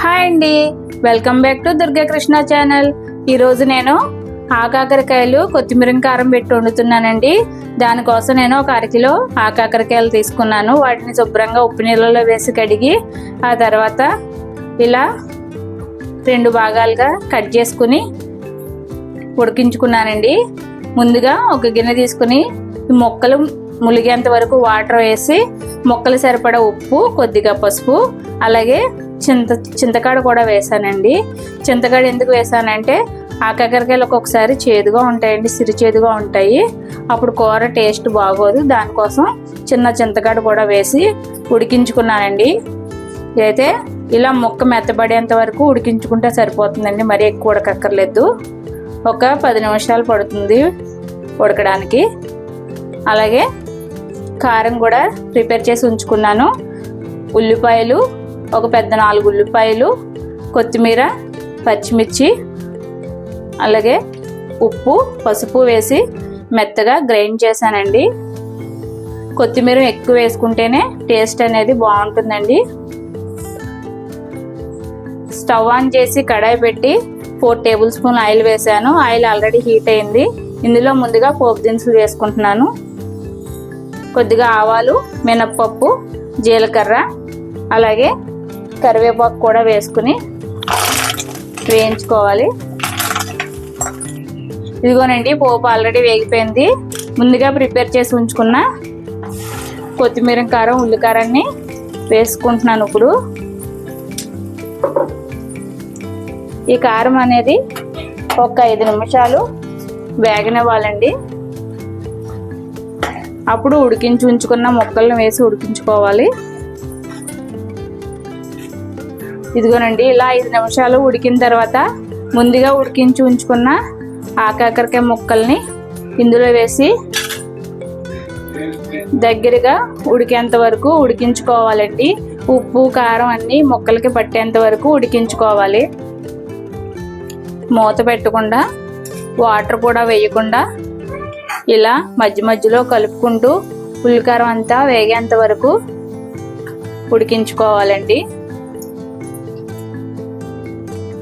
Hi అండి. Welcome back to Durgakrishna channel. ఈరోజు నేను ఆకాకరకాయలు కొత్తిమీర కారం పెట్టి వండుతున్నానండి. దానికోసం నేను ఒక అరకిలో ఆకాకరకాయలు తీసుకున్నాను. వాటిని శుభ్రంగా ఉప్పు నీళ్ళలో వేసి కడిగి ఆ తర్వాత ఇలా రెండు భాగాలుగా కట్ చేసుకుని ఉడికించుకున్నానండి. ముందుగా ఒక గిన్నె తీసుకుని మొక్కలు ములిగేంత వరకు వాటర్ వేసి మొక్కలు సరిపడా ఉప్పు కొద్దిగా పసుపు అలాగే చింత చింతకాడ కూడా వేసానండి. చింతకాడ ఎందుకు వేసానంటే ఆ కాకరకాయలు ఒక్కొక్కసారి చేదుగా ఉంటాయండి సిరి చేదుగా ఉంటాయి. అప్పుడు కూర టేస్ట్ బాగోదు. దానికోసం చిన్న చింతకాడ కూడా వేసి ఉడికించుకున్నానండి. అయితే ఇలా ముక్క మెత్తబడేంత వరకు ఉడికించుకుంటే సరిపోతుందండి. మరీ ఎక్కువ ఉడకక్కర్లేదు. ఒక పది నిమిషాలు పడుతుంది ఉడకడానికి. అలాగే కారం కూడా ప్రిపేర్ చేసి ఉంచుకున్నాను. ఉల్లిపాయలు ఒక పెద్ద నాలుగు ఉల్లిపాయలు కొత్తిమీర పచ్చిమిర్చి అలాగే ఉప్పు పసుపు వేసి మెత్తగా గ్రైండ్ చేశానండి. కొత్తిమీర ఎక్కువ వేసుకుంటేనే టేస్ట్ అనేది బాగుంటుందండి. స్టవ్ ఆన్ చేసి కడాయి పెట్టి ఫోర్ టేబుల్ స్పూన్ ఆయిల్ వేసాను ఆయిల్ ఆల్రెడీ హీట్ అయింది. ఇందులో ముందుగా పోపు దినుసులు వేసుకుంటున్నాను. కొద్దిగా ఆవాలు మినప్పప్పు జీలకర్ర అలాగే కరివేపాకు కూడా వేసుకుని వేయించుకోవాలి. ఇదిగోనండి పోపు ఆల్రెడీ వేగిపోయింది. ముందుగా ప్రిపేర్ చేసి ఉంచుకున్న కొత్తిమీర కారం ఉల్లికారాన్ని వేసుకుంటున్నాను ఇప్పుడు. ఈ కారం అనేది ఒక ఐదు నిమిషాలు వేగనివ్వాలండి. అప్పుడు ఉడికించి ఉంచుకున్న ముక్కలను వేసి ఉడికించుకోవాలి. ఇదిగోనండి ఇలా ఐదు నిమిషాలు ఉడికిన తర్వాత ముందుగా ఉడికించి ఉంచుకున్న ఆకాకరకాయ ముక్కల్ని ఇందులో వేసి దగ్గరగా ఉడికేంత వరకు ఉడికించుకోవాలండి. ఉప్పు కారం అన్నీ ముక్కలకి పట్టేంత వరకు ఉడికించుకోవాలి. మూత పెట్టకుండా వాటర్ కూడా వేయకుండా ఇలా మధ్య మధ్యలో కలుపుకుంటూ ఉల్లికారం అంతా వేగేంత వరకు ఉడికించుకోవాలండి.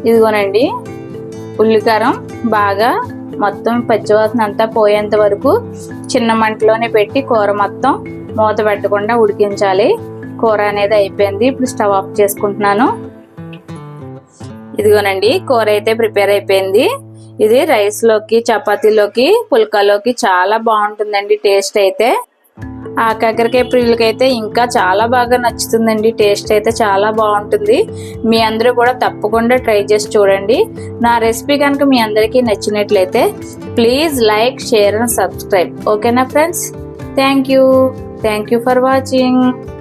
ఇదిగోనండి ఉల్లికారం బాగా మొత్తం పచ్చివాసన అంతా పోయేంత వరకు చిన్న మంటలోనే పెట్టి కూర మొత్తం మూత పెట్టకుండా ఉడికించాలి. కూర అనేది అయిపోయింది. ఇప్పుడు స్టవ్ ఆఫ్ చేసుకుంటున్నాను. ఇదిగోనండి కూర అయితే ప్రిపేర్ అయిపోయింది. ఇది రైస్లోకి చపాతీలోకి పుల్కాలోకి చాలా బాగుంటుందండి టేస్ట్ అయితే. ఆ కాకరకాయ ప్రియులకైతే ఇంకా చాలా బాగా నచ్చుతుందండి. టేస్ట్ అయితే చాలా బాగుంటుంది. మీ అందరూ కూడా తప్పకుండా ట్రై చేసి చూడండి. నా రెసిపీ కనుక మీ అందరికీ నచ్చినట్లయితే please like share and subscribe. ఓకేనా friends? Thank you. Thank you for watching.